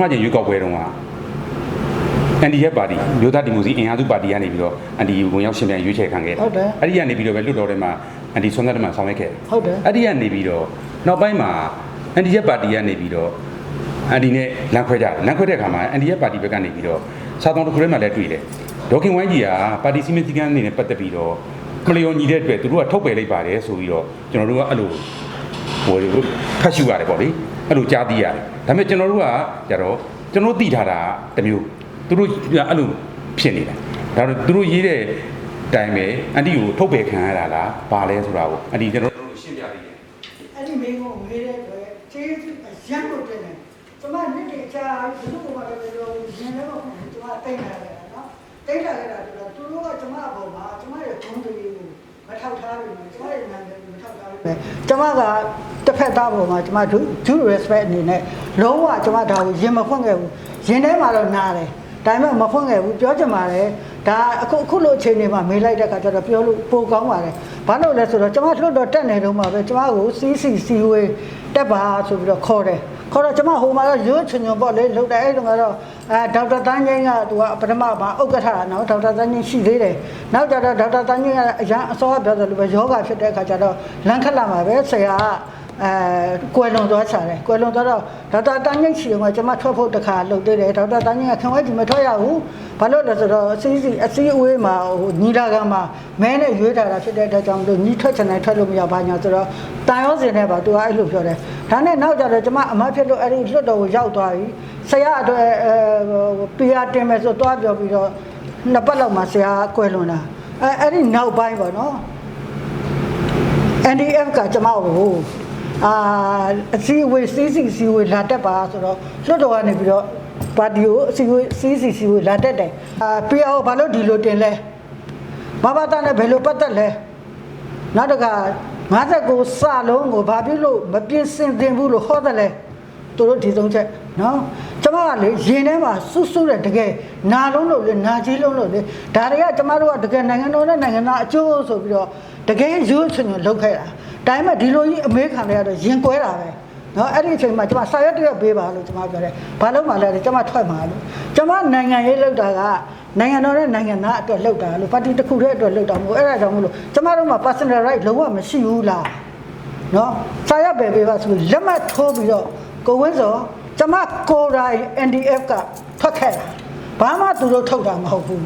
မှကျင်ရွေးကောက်ပွဲတုန်းက NDF ပါတီမျိုးသားဒီမိုစီအင်အားစုပါတီကနေပြီးတော့အန်ဒီဝင်ရောက်ရှင်ပြန်ရွေးချယ်ခံခဲ့ဟုတ်တယ်အဲ့ဒီကနေပြီးတော့ပဲလွတ်တော်ထဲမှာအန်ဒီဆွမ်းသက်တမန်ဆောင်ရွက်ခဲ့ဟုတ်တယ်အဲ့ဒီကနေပြီးတော့နောက်ပိုင်းမှာ NDF ပါတီကနေပြီးတော့အန်ဒီနဲ့လမ်းခွဲကြတယ်လမ်းခွဲတဲ့အခါမှာ NDF ပါတီဘက်ကနေပြီးတော့စာတောင်းတစ်ခုထဲမှာလည်းတွေ့တယ်ဒေါခင်ဝိုင်းကြီးကပါတီစီမံစည်းကမ်းအနေနဲ့ပတ်သက်ပြီးတော့မလျော်ညီတဲ့အတွက်သူတို့ကထုတ်ပယ်လိုက်ပါတယ်ဆိုပြီးတော့ကျွန်တော်တို့ကအဲ့လို ဟိုဖတ်ရှုရတယ်ပေါ့လေအဲ့လိုကြားသိရတယ်ဒါပေမဲ့ကျွန်တော်တို့ကကြတော့ကျွန်တော်သိထားတာတစ်မျိုးသူတို့ကအဲ့လိုဖြစ်နေတာဒါတော့သူတို့ရေးတဲ့တိုင်းပဲအန်တီကိုထုတ်ပယ်ခံရတာလားဘာလဲဆိုတာကိုအန်တီကျွန်တော်တို့ရှင်းပြပေးတယ်အဲ့ဒီမိန်းကိုမေးတဲ့အတွက်ကျေးဇူးအရန်ကိုတင်တယ်ကျမနေ့တည်းချာဘယ်လိုပုံမှန်လဲပြောရင်လည်းတော့ကျမတိတ်လာတယ်နော်တိတ်လာခဲ့တာဆိုတော့သူတို့ကကျမအပေါ်မှာကျမရဲ့ဂုဏ်တွေကို မထောက်ထားဘူးကျမရဲ့နာမည်ကိုမထောက်ထားဘူးကျမကတစ်ဖက်သားပေါ်မှာကျမဒုဒု respect အနေနဲ့လုံးဝကျမဒါကိုရင်မဖွင့်ခဲ့ဘူးရင်ထဲမှာတော့နားတယ်ဒါပေမဲ့မဖွင့်ခဲ့ဘူးပြောချင်ပါတယ်ဒါအခုအခုလိုအချိန်တွေမှာမေးလိုက်တဲ့အခါကျတော့ပြောလို့ပိုကောင်းပါတယ်ဘာလို့လဲဆိုတော့ကျမလွတ်တော့တက်နေတော့မှာပဲကျမကိုစီးစီစီဝေးတက်ပါဆိုပြီးတော့ခေါ်တယ် ခေါ်တော့ကျမဟိုမှာတော့ရွှချွန်ချွန်ပေါ့လေလုပ်တယ်အဲ့တုန်းကတော့အဲဒေါက်တာတန်းချင်းကသူကပထမမှာဥက္ကဋ္ဌတာနော်ဒေါက်တာတန်းချင်းရှိသေးတယ်နောက်ကြတော့ဒေါက်တာတန်းချင်းကအရန်အစောကပြောတယ်လို့ပဲယောဂဖြစ်တဲ့အခါကျတော့လမ်းခက်လာမှာပဲဆရာကအဲကွယ်လွန်သွားချတယ်ကွယ်လွန်သွားတော့ဒေါက်တာတန်းငိတ်ရှိတော့ကျွန်မထွက်ဖို့တခါလုပ်သေးတယ်ဒေါက်တာတန်းငိတ်ကခင်ဗျားဒီမထွက်ရဘူးဘာလို့လဲဆိုတော့အစည်းစီအစည်းအဝေးမှာဟိုညီလာခံမှာမဲနဲ့ရွေးထားတာဖြစ်တဲ့အတွက်ကြောင့်မလို့ညီထွက်ချင်တယ်ထွက်လို့မရပါညာဆိုတော့တန်ရောစင်နဲ့ပါသူကအဲ့လိုပြောတယ် ဒါနဲ့နောက်ကြတော့ကျွန်မအမဖြစ်လို့အဲ့ဒီလွတ်တော်ကိုရောက်သွားပြီဆရာအတွက်အဲပီယာတင်မယ်ဆိုသွားပြောပြီးတော့နှစ်ပတ်လောက်မှဆရာကွယ်လွန်တာအဲအဲ့ဒီနောက်ပိုင်းပေါ့နော် NDF ကကျမကိုအာအစည်းအဝေးစီးစီစီဝေးလာတက်ပါဆိုတော့လွတ်တော်ကနေပြီးတော့ပါတီကိုအစည်းအဝေးစီးစီစီဝေးလာတက်တယ်အာပြအောင်ဘာလို့ဒီလိုတင်လဲမဘာတာနဲ့ဘယ်လိုပတ်သက်လဲနောက်တက 59စလုံးကိုဘာဖြစ်လို့မပြင်းစင်သင်ဘူးလို့ဟောတယ်လဲသူတို့ဒီဆုံးချက်နော်ကျမကလေရင်ထဲမှာစွတ်စွတ်တဲ့တကယ်နာလုံးလို့လေနာကြီးလုံးလို့လေဒါတွေကကျမတို့ကတကယ်နိုင်ငံတော်နဲ့နိုင်ငံသားအကျိုးဆိုပြီးတော့တကယ်ရိုးချွန်ချွန်လုပ်ခဲ့တာဒါပေမဲ့ဒီလိုကြီးအမေးခံရတော့ရင်ကွဲတာပဲနော်အဲ့ဒီအချိန်မှာကျမစာရွက်တစ်ရွက်ပေးပါလို့ကျမပြောတယ်ဘာလို့မှလဲကျမထွက်မှာလို့ကျမနိုင်ငံရေးလုပ်တာက နိုင်ငံတော်နဲ့နိုင်ငံသားအတွက်လုပ်တာလို့ပါတီတစ်ခုတည်းအတွက်လုပ်တာမဟုတ်အဲ့ဒါကြောင့်မလို့ကျမတို့မှာ personal right လုံးဝမရှိဘူးလားနော်စာရပဲပေးပါဆိုပြီးလက်မှတ်ထိုးပြီးတော့ကိုဝင်းစောကျမကိုယ်တိုင် NDF ကထွက်ခဲ့တာဘာမှသူတို့ထုတ်တာမဟုတ်ဘူး